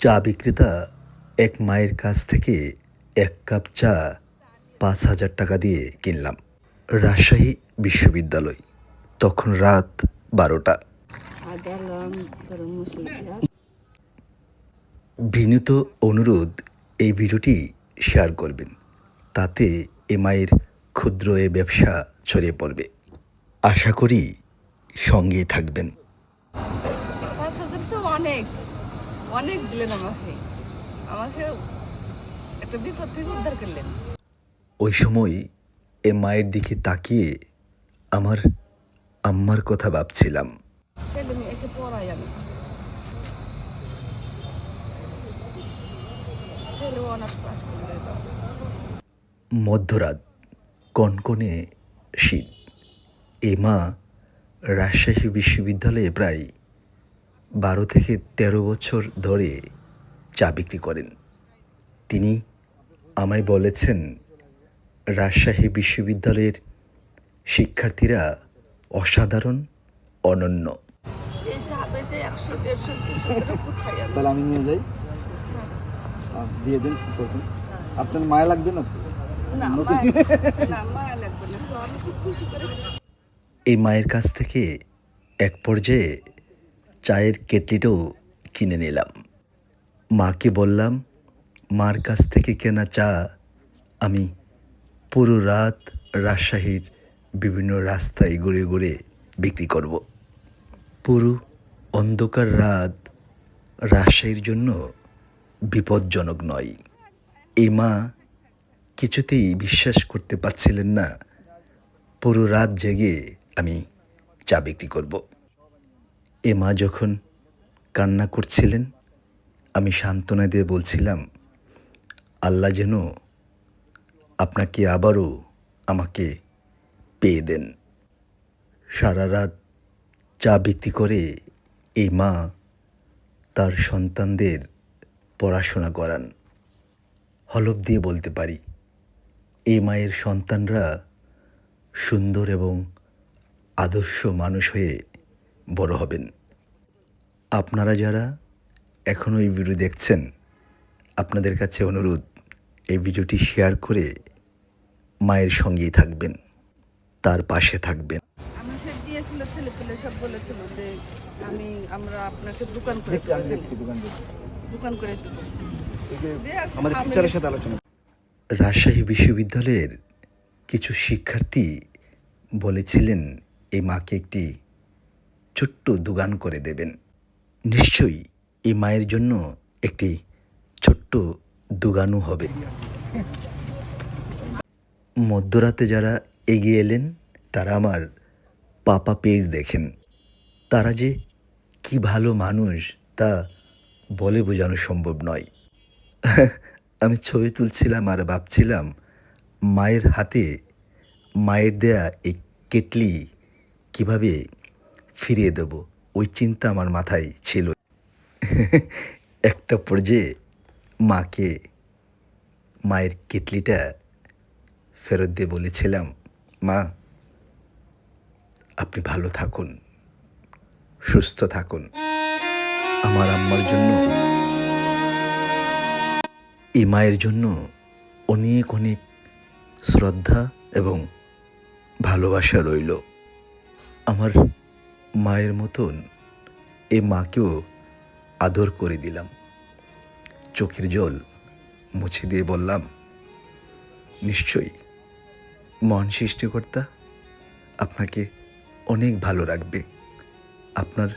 চা বিক্রেতা এক মায়ের কাছ থেকে এক কাপ চা পাঁচ হাজার টাকা দিয়ে কিনলাম। রাজশাহী বিশ্ববিদ্যালয়। তখন রাত বারোটা। বিনীত অনুরোধ এই ভিডিওটি শেয়ার করবেন। তাতে এ মায়ের ক্ষুদ্র এ ব্যবসা ছড়িয়ে পড়বে। আশা করি সঙ্গেই থাকবেন। অনেক। অনেক দিলেন আমাকে। আমাকে একটা বিপদ থেকে উদ্ধার করলেন। ওই সময় এ মায়ের দিকে তাকিয়ে আমার আম্মার কথা ভাবছিলাম। ছেলে মেয়েকে পড়াই আমি। ছেলে অনার্স পাস করলে মধ্যরাত কনকনে শীত। এ মা রাজশাহী বিশ্ববিদ্যালয়ে প্রায় বারো থেকে তেরো বছর ধরে চা বিক্রি করেন। তিনি আমায় বলেছেন রাজশাহী বিশ্ববিদ্যালয়ের শিক্ষার্থীরা অসাধারণ অনন্য। তাহলে আমি নিয়ে যাই। দিয়ে দিন আপনার মায়া লাগবে না? এই মায়ের কাছ থেকে এক পর্যায়ে চায়ের কেটলিটাও কিনে নিলাম। মাকে বললাম, মার কাছ থেকে কেনা চা আমি পুরো রাত রাজশাহীর বিভিন্ন রাস্তায় ঘুরে ঘুরে বিক্রি করব। পুরো অন্ধকার রাত রাজশাহীর জন্য বিপজ্জনক নয়। এই মা কিছুতেই বিশ্বাস করতে পারছিলেন না, পুরো রাত জেগে আমি চা বিক্রি করব। এ মা যখন কান্না করছিলেন, আমি সান্ত্বনা দিয়ে বলছিলাম, আল্লাহ যেন আপনাকে আবারও আমাকে পেয়ে দেন। সারা রাত চা বিক্রি করে এই মা তার সন্তানদের পড়াশোনা করান। হলফ দিয়ে বলতে পারি, এই মায়ের সন্তানরা সুন্দর এবং আদর্শ মানুষ হয়ে বড় হবেন আপনারা যারা এখনও এই ভিডিও দেখছেন আপনাদের কাছে অনুরোধ এই ভিডিওটি শেয়ার করে মায়ের সঙ্গেই থাকবেন তার পাশে থাকবেন আমাকে দিয়েছিল ছেলে পেলে সব বলেছিল যে আমি আমরা আপনাকে দোকান করে দেখছি আমি দেবো। দেখছি দোকান করে দেবো। এই যে দেখ, আমাদের টিচারের সাথে আলোচনা রাজশাহী বিশ্ববিদ্যালয়ের কিছু শিক্ষার্থী বলেছিলেন এই মাকে একটি ছোট্ট দোকান করে দেবেন। নিশ্চয়ই এই মায়ের জন্য একটি ছোট্ট দোকানও হবে। মধ্যরাতে যারা এগিয়ে এলেন, তারা আমার পাপা পেজ দেখেন। তারা যে কি ভালো মানুষ তা বলে বোঝানো সম্ভব নয়। আমি ছবি তুলছিলাম আর ভাবছিলাম, মায়ের হাতে মায়ের দেয়া এই কেটলি কীভাবে ফিরিয়ে দেব। ওই চিন্তা আমার মাথায় ছিল। একটা পর্যায়ে মাকে মায়ের কেটলিটা ফেরত দিয়ে বলেছিলাম, মা, আপনি ভালো থাকুন, সুস্থ থাকুন। আমার আম্মার জন্য, এই মায়ের জন্য অনেক অনেক শ্রদ্ধা এবং ভালোবাসা রইল। আমার মায়ের মতন এ মাকেও আদর করে দিলাম। চোখের জল মুছে দিয়ে বললাম, নিশ্চয়ই মন সৃষ্টিকর্তা আপনাকে অনেক ভালো রাখবে। আপনার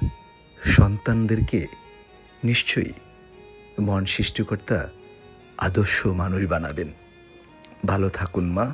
সন্তানদেরকে নিশ্চয়ই মন সৃষ্টিকর্তা আদর্শ মানুষ বানাবেন। ভালো থাকুন মা।